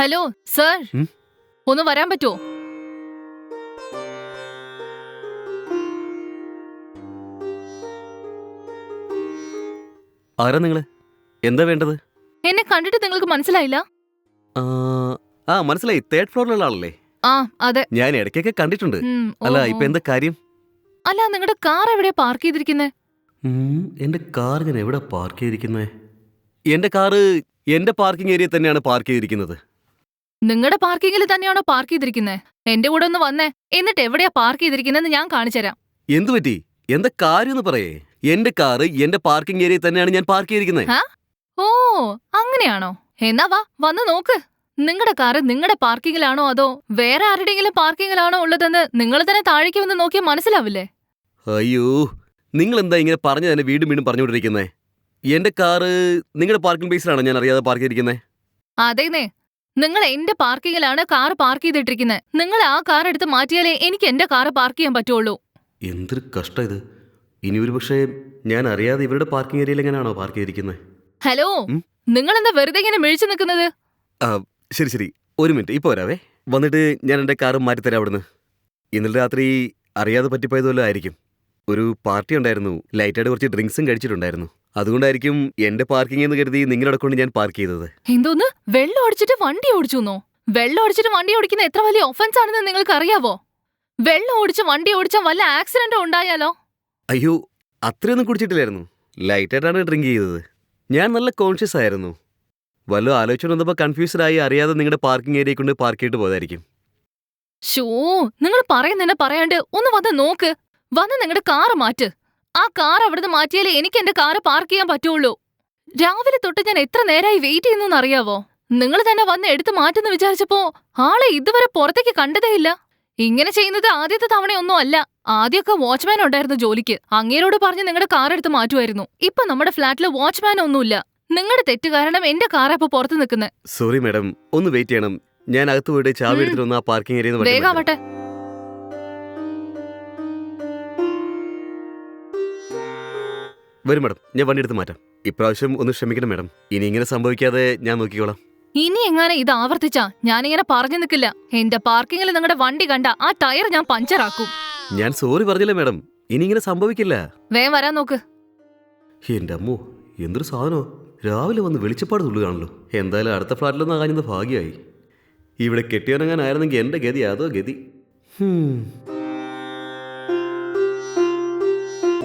Hello sir? ഒന്ന് വരാൻ പറ്റുമോ? ആരാ നിങ്ങൾ? എന്താ വേണ്ടത്? എന്നെ കണ്ടിട്ട് നിങ്ങൾക്ക് മനസ്സിലായില്ല? ആ, ആ മനസ്സിലായി. തേർഡ് ഫ്ലോറിലുള്ള ആളല്ലേ? ആ അതെ. ഞാൻ ഇടയ്ക്കൊക്കെ കണ്ടിട്ടുണ്ട്. ഉം, അല്ല ഇപ്പൊ എന്താ കാര്യം? അല്ല നിങ്ങളുടെ കാർ എവിടെ പാർക്ക് ചെയ്തിരിക്കുന്നത് ഉം, എന്റെ കാർ ഞാൻ എവിടെ പാർക്ക് ചെയ്തിരിക്കുന്നത് എന്റെ കാറ് എന്റെ പാർക്കിംഗ് ഏരിയ തന്നെയാണ് പാർക്ക് ചെയ്തിരിക്കുന്നത്. നിങ്ങളുടെ പാർക്കിങ്ങിൽ തന്നെയാണോ പാർക്ക് ചെയ്തിരിക്കുന്നത് എന്റെ കൂടെ ഒന്ന് വന്നേ. എന്നിട്ട് എവിടെയാ പാർക്ക് ചെയ്തിരിക്കുന്നതെന്ന് ഞാൻ കാണിച്ചുതരാം എന്തു പറ്റി? എന്താ കാര്യം എന്ന് പറയേ. എന്റെ കാറ് എന്റെ പാർക്കിംഗ് ഏരിയ തന്നെയാണ് ഞാൻ പാർക്ക് ചെയ്തിരിക്കുന്നത് ഓ അങ്ങനെയാണോ? എന്നാ വാ വന്ന് നോക്ക്. നിങ്ങളുടെ കാറ് നിങ്ങളുടെ പാർക്കിങ്ങിലാണോ അതോ വേറെ ആരുടെയെങ്കിലും പാർക്കിങ്ങിലാണോ ഉള്ളതെന്ന് നിങ്ങൾ തന്നെ താഴേക്ക് വന്ന് നോക്കിയാൽ മനസ്സിലാവില്ലേ? അയ്യോ നിങ്ങൾ എന്താ ഇങ്ങനെ പറഞ്ഞു തന്നെ വീണ്ടും വീണ്ടും പറഞ്ഞുകൊണ്ടിരിക്കുന്നത് എന്റെ കാറ് നിങ്ങളുടെ പാർക്കിംഗ് പ്ലേസിലാണോ ഞാൻ അറിയാതെ പാർക്ക് ചെയ്തിരിക്കുന്നത് അതേന്നേ നിങ്ങൾ എന്റെ പാർക്കിങ്ങിലാണ് കാർ പാർക്ക് ചെയ്തിട്ടിരിക്കുന്നത് നിങ്ങൾ ആ കാർ എടുത്ത് മാറ്റിയാലേ എനിക്ക് എന്റെ കാർ പാർക്ക് ചെയ്യാൻ പറ്റുള്ളൂ. എന്തൊരു കഷ്ടം ഇത്. ഇനി ഒരു പക്ഷേ ഞാൻ അറിയാതെ ഇവരുടെ പാർക്കിംഗ് ഏരിയയിൽ എങ്ങനെയാണോ പാർക്ക് ചെയ്തിരിക്കുന്നത് ഹലോ നിങ്ങൾ എന്താ വെറുതെ ഇങ്ങനെ മിഴിച്ചു നിൽക്കുന്നത്? ശരി ശരി. ഒരു മിനിറ്റ് ഇപ്പോൾ വരാവേ. വന്നിട്ട് ഞാൻ എന്റെ മാറ്റി മാറ്റിത്തരാം അവിടുന്ന്. ഇന്നലെ രാത്രി അറിയാതെ പറ്റിപ്പോയതുപോലെ ആയിരിക്കും. ഒരു പാർട്ടി ഉണ്ടായിരുന്നു. ലൈറ്റായിട്ട് കുറച്ച് ഡ്രിങ്ക്സും കഴിച്ചിട്ടുണ്ടായിരുന്നു. അതുകൊണ്ടായിരിക്കും എന്റെ പാർക്കിംഗ് എന്ന് കരുതി നിങ്ങളുടെ കൊണ്ട് ഞാൻ പാർക്ക് ചെയ്തത്. എന്തോന്ന്? വെള്ളം ഓടിച്ചിട്ട് വണ്ടി ഓടിച്ചുന്നോ? വെള്ളം ഓടിച്ചിട്ട് വണ്ടി ഓടിക്കുന്ന എത്ര വലിയ ഒഫൻസ് ആണെന്ന് നിങ്ങൾക്ക് അറിയാവോ വെള്ളം ഓടിച്ച് വണ്ടി ഓടിച്ച വല്ല ആക്സിഡന്റ് ഉണ്ടായാലോ? അയ്യോ അത്രയൊന്നും കുടിച്ചിട്ടില്ലായിരുന്നു. ലൈറ്റായിട്ടാണ് ഡ്രിങ്ക് ചെയ്തത്. ഞാൻ നല്ല കോൺഷ്യസ് ആയിരുന്നു. വല്ലതും ആലോചിച്ചു വന്നപ്പോൾ കൺഫ്യൂസ്ഡ് ആയി അറിയാതെ നിങ്ങളുടെ പാർക്കിംഗ് ഏരിയ കൊണ്ട് പാർക്ക് ചെയ്തിട്ട് പോയതായിരിക്കും. ഷോ നിങ്ങൾ പറയുന്നതന്നെ പറയാണ്ട് ഒന്ന് വന്ന് നോക്ക്. വന്ന് നിങ്ങളുടെ കാറ് മാറ്റ്. ആ കാർ അവിടുന്ന് മാറ്റിയാലേ എനിക്ക് എന്റെ കാറ് പാർക്ക് ചെയ്യാൻ പറ്റുള്ളൂ. രാവിലെ തൊട്ട് ഞാൻ എത്ര നേരമായി വെയിറ്റ് ചെയ്യുന്നു അറിയാവോ നിങ്ങൾ തന്നെ വന്ന് എടുത്തു മാറ്റുന്നു വിചാരിച്ചപ്പോ ആളെ ഇതുവരെ പുറത്തേക്ക് കണ്ടതേയില്ല. ഇങ്ങനെ ചെയ്യുന്നത് ആദ്യത്തെ തവണയൊന്നും അല്ല. ആദ്യമൊക്കെ വാച്ച്മാൻ ഉണ്ടായിരുന്നു ജോലിക്ക്. അങ്ങേരോട് പറഞ്ഞ് നിങ്ങളുടെ കാർ എടുത്ത് മാറ്റുമായിരുന്നു. ഇപ്പൊ നമ്മുടെ ഫ്ലാറ്റിൽ വാച്ച്മാൻ ഒന്നുമില്ല. നിങ്ങളുടെ തെറ്റ് കാരണം എന്റെ കാർ ഇപ്പൊ പുറത്ത് നിൽക്കുന്നത് സോറി മാഡം ഒന്ന് വെയിറ്റ് ചെയ്യണം. ഞാൻ അകത്ത് പോയിട്ട് ചാവി. എടുത്തിട്ട് ആ പാർക്കിംഗ് ഏരിയ വേഗാവട്ടെ വരും മാഡം ഞാൻ വണ്ടി എടുത്ത് മാറ്റാം. ഇപ്രാവശ്യം ഒന്ന് ക്ഷമിക്കണം മേഡം. ഇനി ഇങ്ങനെ സംഭവിക്കാതെ ഞാൻ നോക്കിക്കോളാം. ഇനി എങ്ങനെ ഇത് ആവർത്തിച്ചാ ഞാനിങ്ങനെ പറഞ്ഞു നിൽക്കില്ല എന്റെ പാർക്കിങ്ങിൽ നിങ്ങളുടെ വണ്ടി കണ്ട ആ ടയർ ഞാൻ പഞ്ചറാക്കും. ഞാൻ സോറി പറഞ്ഞില്ല മേഡം. ഇനി ഇങ്ങനെ സംഭവിക്കില്ല. വേഗം വരാൻ നോക്ക്. എന്റെ അമ്മോ എന്തൊരു സാധനോ രാവിലെ വന്ന് വെളിച്ചപ്പാട് തുള്ളുകയാണല്ലോ. എന്തായാലും അടുത്ത ഫ്ലാറ്റിലൊന്നും ആകാഞ്ഞത് ഭാഗ്യമായി. ഇവിടെ കെട്ടിയിറങ്ങാനായിരുന്നെങ്കിൽ എന്റെ ഗതി അതോ ഗതി. ഹും.